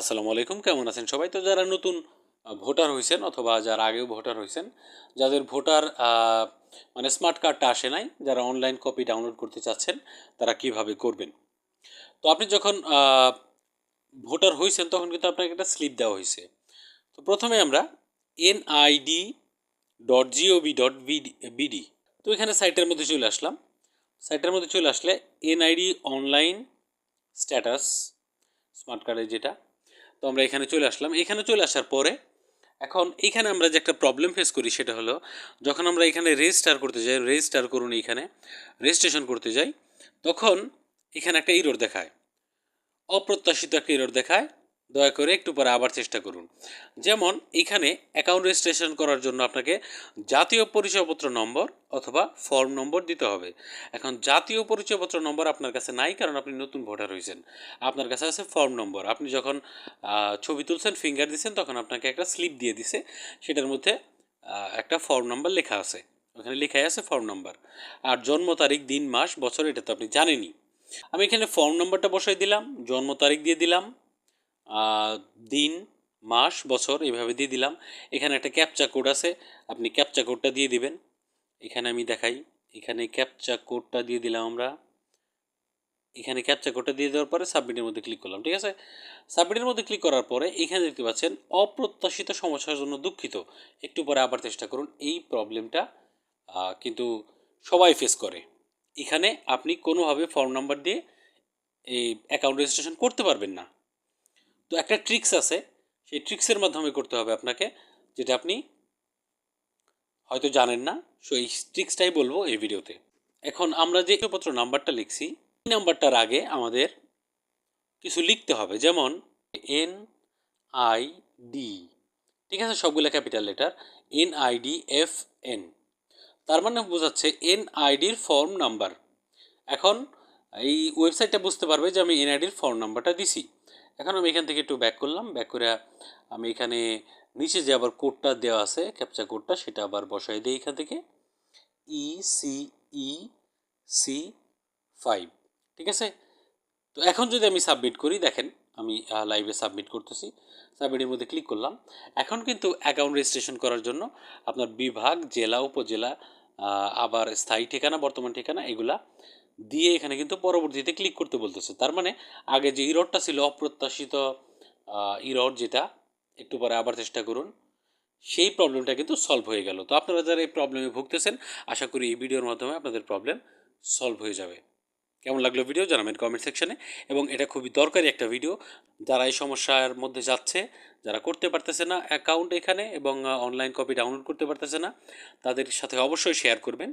আসসালামু আলাইকুম, কেমন আছেন সবাই? তো যারা নতুন ভোটার হয়েছেন অথবা যারা আগেও ভোটার হয়েছেন যাদের ভোটার মানে স্মার্ট কার্ডটা আসে নাই, যারা অনলাইন কপি ডাউনলোড করতে চাচ্ছেন, তারা কীভাবে করবেন? তো আপনি যখন ভোটার হয়েছেন তখন কিন্তু আপনাকে একটা স্লিপ দেওয়া হয়েছে তো প্রথমে আমরা NID dot GOV dot BD তো এখানে সাইটের মধ্যে চলে আসলাম। সাইটের মধ্যে চলে আসলে এনআইডি অনলাইন স্ট্যাটাস স্মার্ট কার্ডের যেটা তো আমরা এখানে চলে আসলাম। এখানে চলে আসার পরে এখন এখানে আমরা যে একটা প্রবলেম ফেস করি সেটা হলো, যখন আমরা এখানে রেজিস্টার করতে যাই রেজিস্টার করুন এখানে রেজিস্ট্রেশন করতে যাই, তখন এখানে একটা ইরোর দেখায়। অপ্রত্যাশিত একটা ইরোর দেখায়। দয়া করে একটু পরে আবার চেষ্টা করুন। যেমন, এখানে অ্যাকাউন্ট রেজিস্ট্রেশন করার জন্য আপনাকে জাতীয় পরিচয়পত্র নম্বর অথবা ফর্ম নম্বর দিতে হবে। এখন জাতীয় পরিচয়পত্র নম্বর আপনার কাছে নাই, কারণ আপনি নতুন ভোটার হয়েছেন। আপনার কাছে আছে ফর্ম নম্বর। আপনি যখন ছবি তুলছেন ফিঙ্গার দিচ্ছেন তখন আপনাকে একটা স্লিপ দিয়ে দিছে। সেটার মধ্যে একটা ফর্ম নম্বর লেখা আছে। ওখানে লেখাই আছে ফর্ম নম্বর আর জন্ম তারিখ, দিন, মাস, বছর, এটা তো আপনি জানেনই। আমি এখানে ফর্ম নম্বরটা বসাই দিলাম, জন্ম তারিখ দিয়ে দিলাম। দিন, মাস, বছর এভাবে দিয়ে দিলাম। এখানে একটা ক্যাপচা কোড আছে, আপনি ক্যাপচা কোডটা দিয়ে দিবেন। এখানে আমি দেখাই, এখানে ক্যাপচা কোডটা দিয়ে দিলাম আমরা। এখানে ক্যাপচা কোডটা দিয়ে দেওয়ার পরে সাবমিটের মধ্যে ক্লিক করলাম, ঠিক আছে? সাবমিটের মধ্যে ক্লিক করার পরে এখানে দেখতে পাচ্ছেন, অপ্রত্যাশিত সমস্যার জন্য দুঃখিত। একটু পরে আবার চেষ্টা করুন, এই প্রবলেমটা কিন্তু সবাই ফেস করে। এখানে আপনি কোনোভাবে ফর্ম নাম্বার দিয়ে এই অ্যাকাউন্ট রেজিস্ট্রেশন করতে পারবেন না। তো একটা ট্রিক্স আছে। সেই ট্রিক্সের মাধ্যমে করতে হবে আপনাকে, যেটা আপনি হয়তো জানেন না। সো এই ট্রিক্সটাই বলব এই ভিডিওতে। এখন আমরা যে পত্র নাম্বারটা লিখছি, এই নাম্বারটার আগে আমাদের কিছু লিখতে হবে। যেমন এন আই ডি ঠিক আছে? সবগুলো capital letter N I D F N তার মানে বোঝাচ্ছে এন আইডির ফর্ম নাম্বার এখন এই ওয়েবসাইটটা বুঝতে পারবে যে আমি এনআইডির ফর্ম নাম্বারটা দিছি। এখন আমি এখান থেকে একটু ব্যাক করলাম ব্যাক করে আমি এখানে নিচে যে আবার কোডটা দেওয়া আছে ক্যাপচা কোডটা সেটা আবার বসাই দিই এখান থেকে। E C E C five ঠিক আছে? তো এখন যদি আমি সাবমিট করি, দেখেন আমি লাইভে সাবমিট করতেছি সাবমিটের মধ্যে ক্লিক করলাম। এখন কিন্তু অ্যাকাউন্ট রেজিস্ট্রেশন করার জন্য আপনার বিভাগ, জেলা, উপজেলা আবার স্থায়ী ঠিকানা, বর্তমান ঠিকানা এগুলা দিয়ে এখানে কিন্তু পরবর্তীতে ক্লিক করতে বলতেছে। তার মানে আগে যে ইরোডটা ছিল, অপ্রত্যাশিত ইরোড যেটা, একটু পরে আবার চেষ্টা করুন। সেই প্রবলেমটা কিন্তু সলভ হয়ে গেল। তো আপনারা যারা এই প্রবলেমে ভুগতেছেন, আশা করি এই ভিডিওর মাধ্যমে আপনাদের প্রবলেম সলভ হয়ে যাবে। কেমন লাগল ভিডিও জানাবেন কমেন্ট সেকশনে এবং এটা খুবই দরকারি একটা ভিডিও যারা এই সমস্যার মধ্যে যাচ্ছে, যারা করতে পারতেছে না অ্যাকাউন্ট এখানে এবং অনলাইন কপি ডাউনলোড করতে পারতেছে না, তাদের সাথে অবশ্যই শেয়ার করবেন।